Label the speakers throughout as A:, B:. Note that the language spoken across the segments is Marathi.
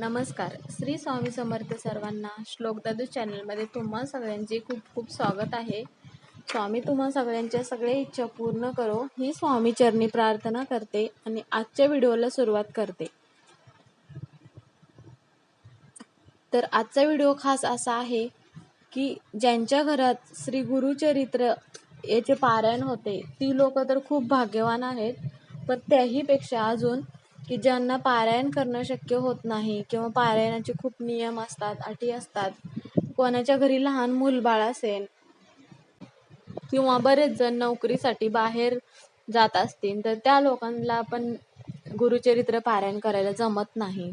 A: नमस्कार. श्री स्वामी समर्थ सर्वांना श्लोक दादू चॅनलमध्ये तुम्हा सगळ्यांचे खूप खूप स्वागत आहे. स्वामी तुम्हा सगळ्यांच्या सगळ्या इच्छा पूर्ण करो. ही स्वामी चरणी प्रार्थना करते आणि आजच्या व्हिडिओला सुरुवात करते. तर आजचा व्हिडिओ खास असा आहे की ज्यांच्या घरात श्री गुरुचरित्र याचे पारायण होते ती लोक तर खूप भाग्यवान आहेत पण त्याहीपेक्षा अजून की ज्यांना पारायण करणं शक्य होत नाही किंवा पारायणाचे खूप नियम असतात अटी असतात कोणाच्या घरी लहान मूलबाळ असेल किंवा बरेच जण नोकरीसाठी बाहेर जात असतील तर त्या लोकांना पण गुरुचरित्र पारायण करायला जमत नाही.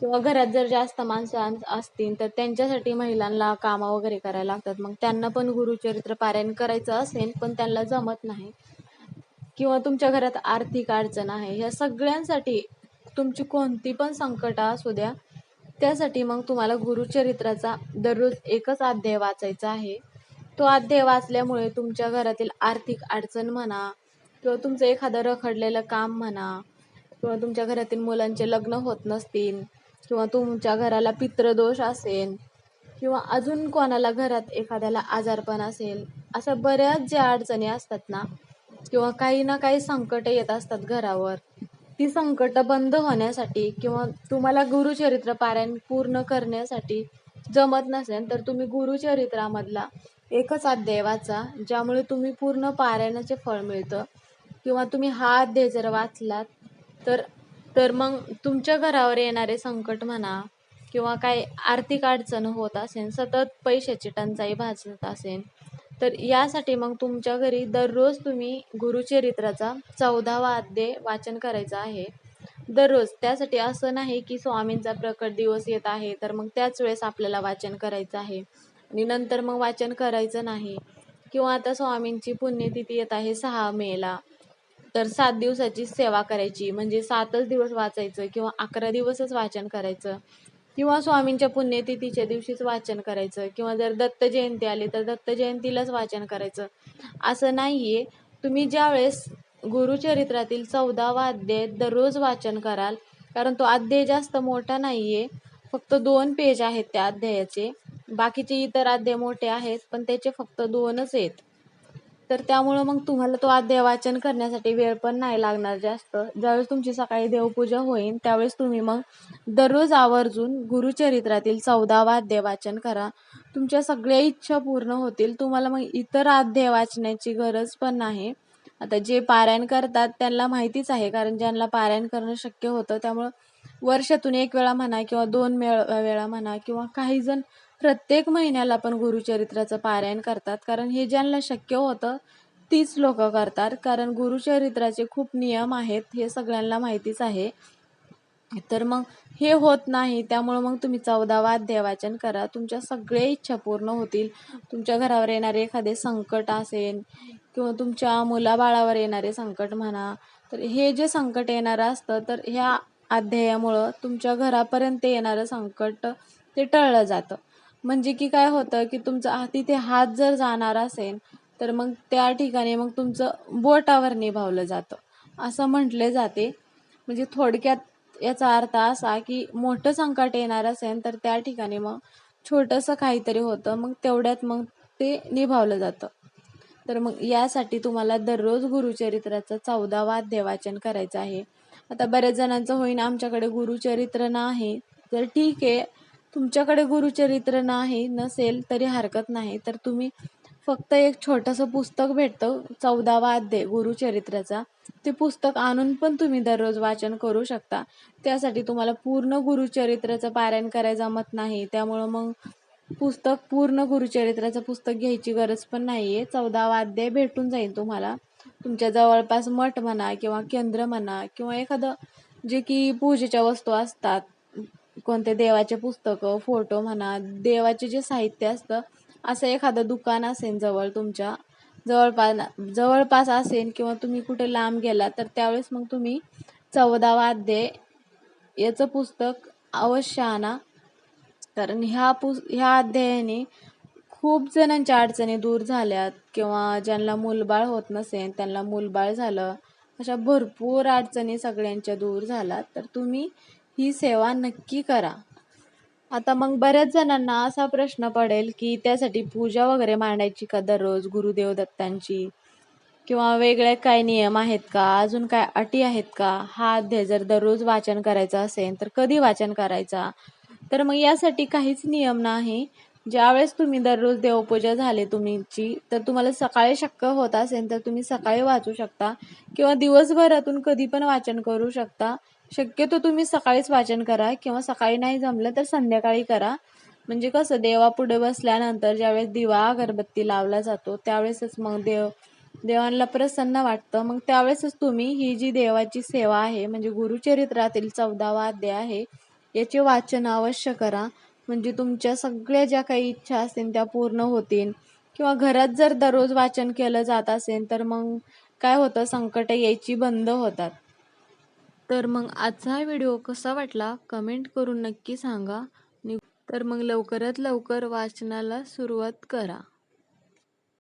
A: किंवा घरात जर जास्त माणसं असतील तर त्यांच्यासाठी महिलांना कामं वगैरे करायला लागतात. मग त्यांना पण गुरुचरित्र पारायण करायचं असेल पण त्यांना जमत नाही. किंवा तुमच्या घरात आर्थिक अडचण आहे ह्या सगळ्यांसाठी तुमची कोणती पण संकट असू द्या त्यासाठी मग तुम्हाला गुरुचरित्राचा दररोज एकच अध्याय वाचायचा आहे. तो अध्याय वाचल्यामुळे तुमच्या घरातील आर्थिक अडचण म्हणा किंवा तुमचं एखादं रखडलेलं काम म्हणा किंवा तुमच्या घरातील मुलांचे लग्न होत नसतील किंवा तुमच्या घराला पितृदोष असेल किंवा अजून कोणाला घरात एखाद्याला आजारपण असेल अशा बऱ्याच ज्या अडचणी असतात ना किंवा काही ना काही संकट येत असतात घरावर. ती संकट बंद होण्यासाठी किंवा तुम्हाला गुरुचरित्र पारायण पूर्ण करण्यासाठी जमत नसेल तर तुम्ही गुरुचरित्रामधला एकच अध्याय वाचा ज्यामुळे तुम्ही पूर्ण पारायणाचे फळ मिळतं. किंवा तुम्ही हा अध्याय जर वाचलात तर तर मग तुमच्या घरावर येणारे संकट म्हणा किंवा काही आर्थिक अडचण होत असेल सतत पैशाची टंचाई भासत असेल तर यासाठी मग तुमच्या घरी दररोज तुम्ही गुरुचरित्राचा चौदावा अध्याय वाचन करायचा आहे. दररोज. त्यासाठी असं नाही की स्वामींचा प्रकट दिवस येत आहे तर मग त्याच वेळेस आपल्याला वाचन करायचं आहे. आणि नंतर मग वाचन करायचं नाही. किंवा आता स्वामींची पुण्यतिथी येत आहे सहा मेला तर सात दिवसाची सेवा करायची. म्हणजे सातच दिवस वाचायचं किंवा अकरा दिवसच वाचन करायचं. किंवा स्वामींच्या पुण्यतिथीच्या दिवशीच वाचन करायचं किंवा जर दत्त जयंती आली तर दत्त जयंतीलाच वाचन करायचं. असं नाही आहे तुम्ही ज्यावेळेस गुरुचरित्रातील चौदावा अध्याय दररोज वाचन कराल कारण तो अध्याय जास्त मोठा नाही आहे फक्त दोन पेज आहेत त्या अध्यायाचे. बाकीचे इतर अध्याय मोठे आहेत पण त्याचे फक्त दोनच आहेत. तर त्यामुळं मग तुम्हाला तो अध्याय करण्यासाठी वेळ पण नाही लागणार जास्त. ज्यावेळेस तुमची सकाळी देवपूजा होईल त्यावेळेस तुम्ही मग दररोज आवर्जून गुरुचरित्रातील चौदावा देवाचन करा. तुमच्या सगळ्या इच्छा पूर्ण होतील. तुम्हाला मग इतर अध्याय वाचण्याची गरज पण नाही. आता जे पारायण करतात त्यांना माहितीच आहे कारण ज्यांना पारायण करणं शक्य होतं त्यामुळं वर्षातून एक वेळा म्हणा किंवा दोन वेळा म्हणा किंवा काही जण प्रत्येक महिन्याला पण गुरुचरित्राचं पारायण करतात. कारण हे ज्यांना शक्य होतं तीच लोक करतात. कारण गुरुचरित्राचे खूप नियम आहेत हे सगळ्यांना माहितीच आहे. तर मग हे होत नाही त्यामुळं मग तुम्ही चौदावा देवाचन करा. तुमच्या सगळे इच्छा पूर्ण होतील. तुमच्या घरावर येणारे एखादे संकट असेल किंवा तुमच्या मुलाबाळावर येणारे संकट म्हणा तर हे जे संकट येणारं असतं तर ह्या अध्यायामुळं तुमच्या घरापर्यंत येणारं संकट ते टळलं जातं. म्हणजे की काय होतं की तुमचा तिथे हात जर जाणार असेल तर मग त्या ठिकाणी मग तुमचं बोटावर निभावलं जातं. असं म्हटले जाते. म्हणजे थोडक्यात याचा अर्थ असा की मोठं संकट येणार असेल तर त्या ठिकाणी मग छोटंसं काहीतरी होतं मग तेवढ्यात मग ते निभावलं जातं. तर मग यासाठी तुम्हाला दररोज गुरुचरित्राचं चौदावा अध्याय वाचन करायचं आहे. आता बऱ्याच जणांचं होईन आमच्याकडे गुरुचरित्र नाही तर ठीक आहे. तुमच्याकडे गुरुचरित्र नाही नसेल तरी हरकत नाही. तर तुम्ही फक्त एक छोटंसं पुस्तक भेटतं चौदावा अध्याय गुरुचरित्राचा. ते पुस्तक आणून पण तुम्ही दररोज वाचन करू शकता. त्यासाठी तुम्हाला पूर्ण गुरुचरित्राचं पारायण करायला जमत नाही. त्यामुळं मग पुस्तक पूर्ण गुरुचरित्राचं पुस्तक घ्यायची गरज पण नाही आहे चौदावा अध्याय भेटून जाईल तुम्हाला. तुमच्या जवळपास मठ म्हणा किंवा केंद्र म्हणा किंवा एखादं जे की पूजेच्या वस्तू असतात कोणते देवाचे पुस्तकं फोटो म्हणा देवाचे जे साहित्य असतं असं एखादं दुकान असेल जवळ तुमच्या जवळपास जवळपास असेल किंवा तुम्ही कुठे लांब गेला तर त्यावेळेस मग तुम्ही चौदा अध्याय याचं पुस्तक अवश्य आणा. कारण ह्या पुस ह्या अध्यायाने खूप जणांच्या अडचणी दूर झाल्यात किंवा ज्यांना मूलबाळ होत नसेल त्यांना मूलबाळ झालं अशा भरपूर अडचणी सगळ्यांच्या दूर झाल्या तर तुम्ही ही सेवा नक्की करा. आता मग बऱ्याच जणांना असा प्रश्न पडेल की त्यासाठी पूजा वगैरे मांडायची का दररोज गुरुदेव दत्तांची? किंवा वेगळे काय नियम आहेत का? अजून काय अटी आहेत का? हा अध्याय जर दररोज वाचन करायचा असेल तर कधी वाचन करायचा? तर मग यासाठी काहीच नियम नाही. ज्यावेळेस तुम्ही दररोज देवपूजा झाली तुमची तर तुम्हाला सकाळी शक्य होत असेल तर तुम्ही सकाळी वाचू शकता किंवा दिवसभरातून कधी पण वाचन करू शकता. शक्यतो तुम्ही सकाळीच वाचन करा किंवा सकाळी नाही जमलं तर संध्याकाळी करा. म्हणजे कसं देवापुढे बसल्यानंतर ज्यावेळेस दिवा अगरबत्ती लावला जातो त्यावेळेसच मग देव देवांना प्रसन्न वाटतं. मग त्यावेळेसच तुम्ही ही जी देवाची सेवा आहे म्हणजे गुरुचरित्रातील चौदावा अध्याय आहे याचे वाचन अवश्य करा. म्हणजे तुमच्या सगळ्या ज्या काही इच्छा असतील त्या पूर्ण होतील. किंवा घरात जर दररोज वाचन केलं जात असेल तर मग काय होतं संकट यायची बंद होतात. तर मग आजचा हा व्हिडिओ कसा वाटला कमेंट करून नक्की सांगा. तर मग लवकरात लवकर वाचनाला सुरुवात करा.